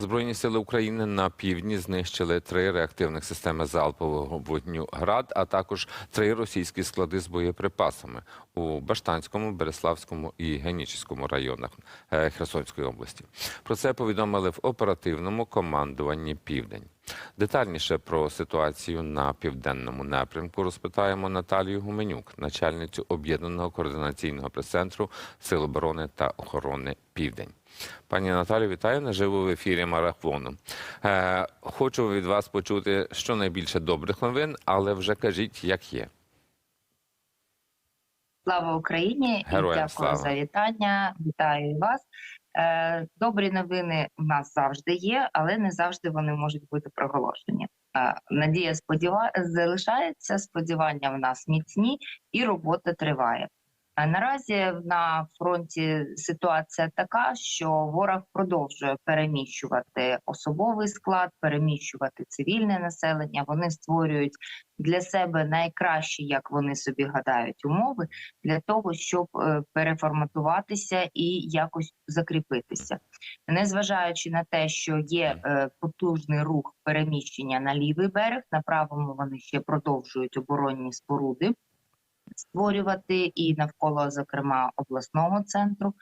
Збройні сили України на півдні знищили три реактивних системи залпового вогню ГРАД, а також три російські склади з боєприпасами у Баштанському, Береславському і Генічеському районах е, Херсонської області. Про це повідомили в оперативному командуванні Південь. Детальніше про ситуацію на південному напрямку розпитаємо Наталію Гуменюк, начальницю об'єднаного координаційного прес-центру Сил оборони та охорони Південь. Пані Наталю, вітаю наживо в ефірі марафону. Е, хочу від вас почути щонайбільше добрих новин, але вже кажіть, як є. Слава Україні Героям і дякую слава. за вітання. Вітаю і вас. Е, добрі новини в нас завжди є, але не завжди вони можуть бути проголошені. Е, надія сподіва... залишається, сподівання в нас міцні, і робота триває. Е, наразі на фронті ситуація така, що ворог продовжує переміщувати особовий склад, переміщувати цивільне населення. Вони створюють для себе найкращі, як вони собі гадають, умови для того, щоб е, переформатуватися і якось закріпитися, незважаючи на те, що є е, потужний рух переміщення на лівий берег, на правому вони ще продовжують оборонні споруди створювати і навколо, зокрема, обласного центру.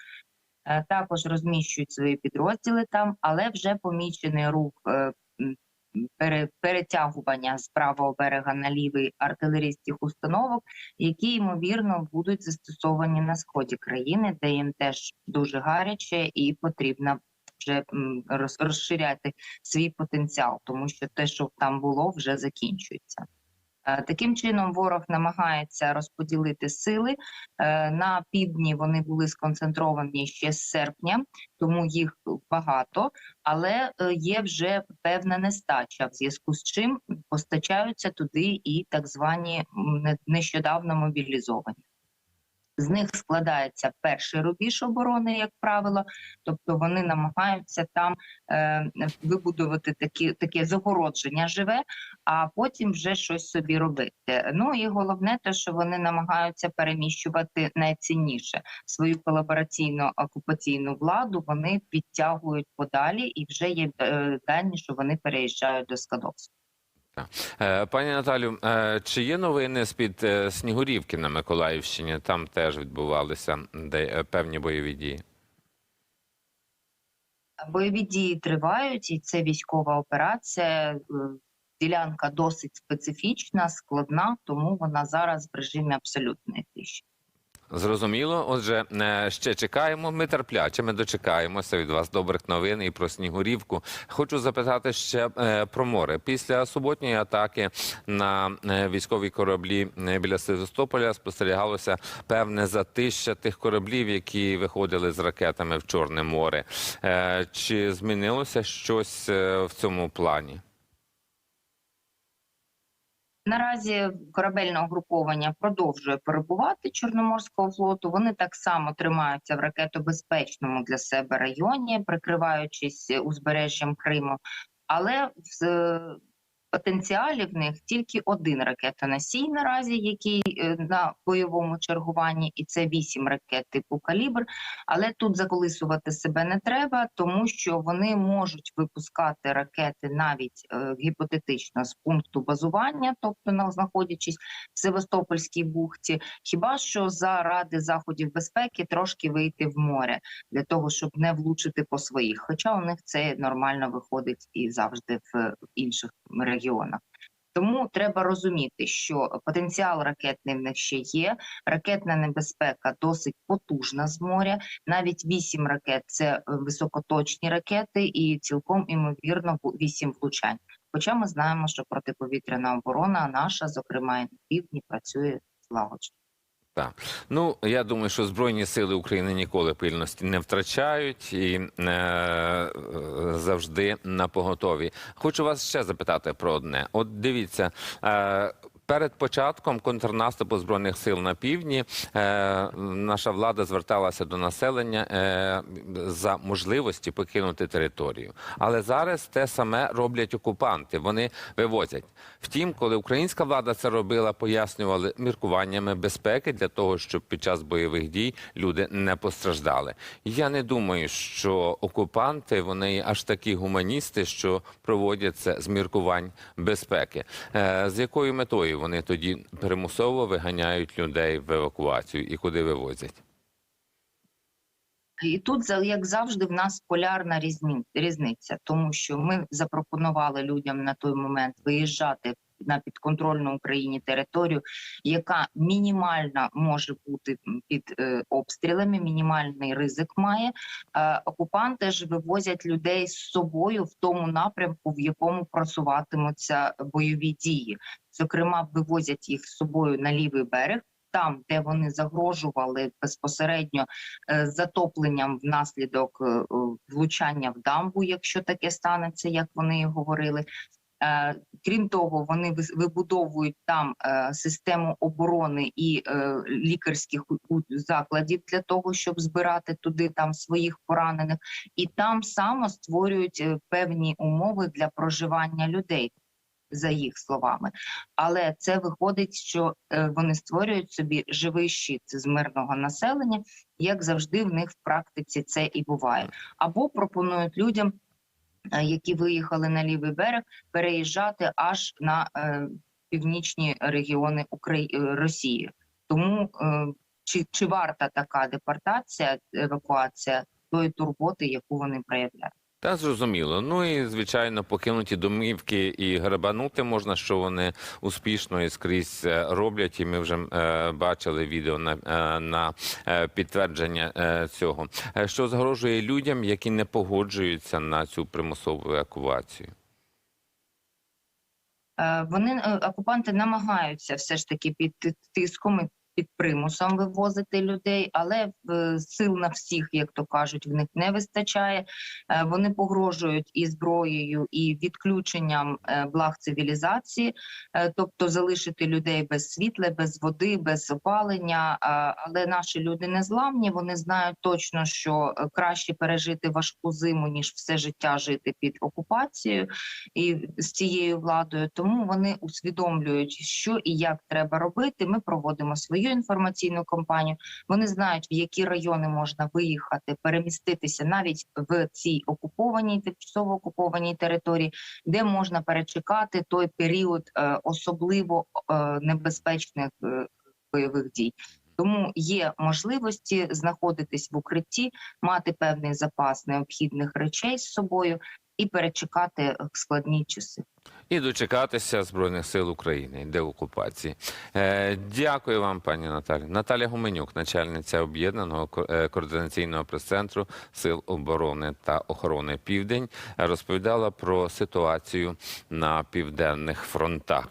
Е, Також розміщують свої підрозділи там, але вже помічений рух е, перетягування з правого берега на лівий артилерійських установок, які ймовірно будуть застосовані на сході країни, де їм теж дуже гаряче і потрібно вже розширяти свій потенціал, тому що те, що там було, вже закінчується. Е, Таким чином, ворог намагається розподілити сили Е, на півдні. Вони були сконцентровані ще з серпня, тому їх багато, але е, є вже певна нестача, в зв'язку з чим постачаються туди і так звані не- нещодавно мобілізовані. З них складається перший рубіж оборони, як правило, тобто вони намагаються там е, вибудувати такі, таке загородження живе, а потім вже щось собі робити. Ну і головне, те, що вони намагаються переміщувати найцінніше свою колабораційну окупаційну владу. Вони підтягують подалі, і вже є е, дані, що вони переїжджають до Скадовська. Е, Пані Наталю, е, чи є новини з-під е, Снігурівки на Миколаївщині? Там теж відбувалися певні бойові дії. Бойові дії тривають, і це військова операція. Ділянка досить специфічна, складна, тому вона зараз в режимі абсолютної тиші. Зрозуміло. Отже, е, ще чекаємо. Ми терпляче. Ми дочекаємося від вас добрих новин і про Снігурівку. Хочу запитати ще е, про море. Після суботньої атаки на е, військові кораблі біля Севастополя спостерігалося певне затища тих кораблів, які виходили з ракетами в Чорне море. Чи змінилося щось в цьому плані? Наразі корабельне угруповання продовжує перебувати Чорноморського флоту. Вони так само тримаються в ракетобезпечному для себе районі, прикриваючись узбережжям Криму. Але в потенціалі в них тільки один ракетоносій наразі, який е, на бойовому чергуванні, і це вісім ракет типу калібр. Але тут заколисувати себе не треба, тому що вони можуть випускати ракети навіть е, гіпотетично з пункту базування, тобто на знаходячись в Севастопольській бухті, хіба що заради заходів безпеки трошки вийти в море для того, щоб не влучити по своїх. Хоча у них це нормально виходить і завжди в інших регіонах. Тому треба розуміти, що потенціал ракетний в них ще є. Ракетна небезпека досить потужна з моря. Навіть вісім ракет це е, високоточні ракети, і цілком імовірно вісім влучань. Хоча ми знаємо, що протиповітряна оборона наша, зокрема і на півдні, працює злагоджено. Так. Ну, я думаю, що Збройні сили України ніколи пильності не втрачають і е, завжди на поготові. Хочу вас ще запитати про одне. От дивіться, е, Перед початком контрнаступу збройних сил на півдні е, наша влада зверталася до населення е, за можливості покинути територію. Але зараз те саме роблять окупанти. Вони вивозять. Втім, коли українська влада це робила, пояснювали міркуваннями безпеки для того, щоб під час бойових дій люди не постраждали. Я не думаю, що окупанти вони аж такі гуманісти, що проводять це з міркувань безпеки. Е, з якою метою вони тоді примусово виганяють людей в евакуацію і куди вивозять? І тут, як завжди, в нас полярна різниця, тому що ми запропонували людям на той момент виїжджати на підконтрольну Україні територію, яка мінімально може бути під е, обстрілами, мінімальний ризик має. Е, окупанти ж вивозять людей з собою в тому напрямку, в якому просуватимуться бойові дії. Зокрема, вивозять їх з собою на лівий берег. Там, де вони загрожували безпосередньо е, затопленням внаслідок влучання в дамбу, якщо таке станеться, як вони говорили. Е, Крім того, вони вибудовують там е, систему оборони і е, лікарських закладів для того, щоб збирати туди там своїх поранених, і там само створюють певні умови для проживання людей. За їх словами, але це виходить, що вони створюють собі живий щит з мирного населення, як завжди в них в практиці це і буває. Або пропонують людям, які виїхали на лівий берег, переїжджати аж на е, північні регіони Украї... е, Росії. Тому е, чи, чи варта така депортація, евакуація тої турботи, яку вони проявляють? Та зрозуміло. Ну і звичайно, покинуті домівки і грабанути можна, що вони успішно і скрізь е, роблять. І ми вже е, бачили відео на, е, на е, підтвердження е, цього. Е, Що загрожує людям, які не погоджуються на цю примусову евакуацію? Вони окупанти намагаються все ж таки під тиском і під примусом вивозити людей, але е, сил на всіх, як то кажуть, в них не вистачає. Е, Вони погрожують і зброєю, і відключенням е, благ цивілізації, тобто залишити людей без світла, без води, без опалення. Але наші люди не зламні. Вони знають точно, що краще пережити важку зиму ніж все життя жити під окупацією і з цією владою. Тому вони усвідомлюють, що і як треба робити. Ми проводимо свою інформаційну кампанію. Вони знають, в які райони можна виїхати, переміститися навіть в цій окупованій, тимчасово окупованій території, де можна перечекати той період е, особливо е, небезпечних е, бойових дій. Тому є можливості знаходитись в укритті, мати певний запас необхідних речей з собою і перечекати е, складні часи. І дочекатися Збройних сил України, де окупації. Е, дякую вам, пані Наталі. Наталя Гуменюк, начальниця об'єднаного е, координаційного прес-центру Сил оборони та охорони Південь, розповідала про ситуацію на південних фронтах.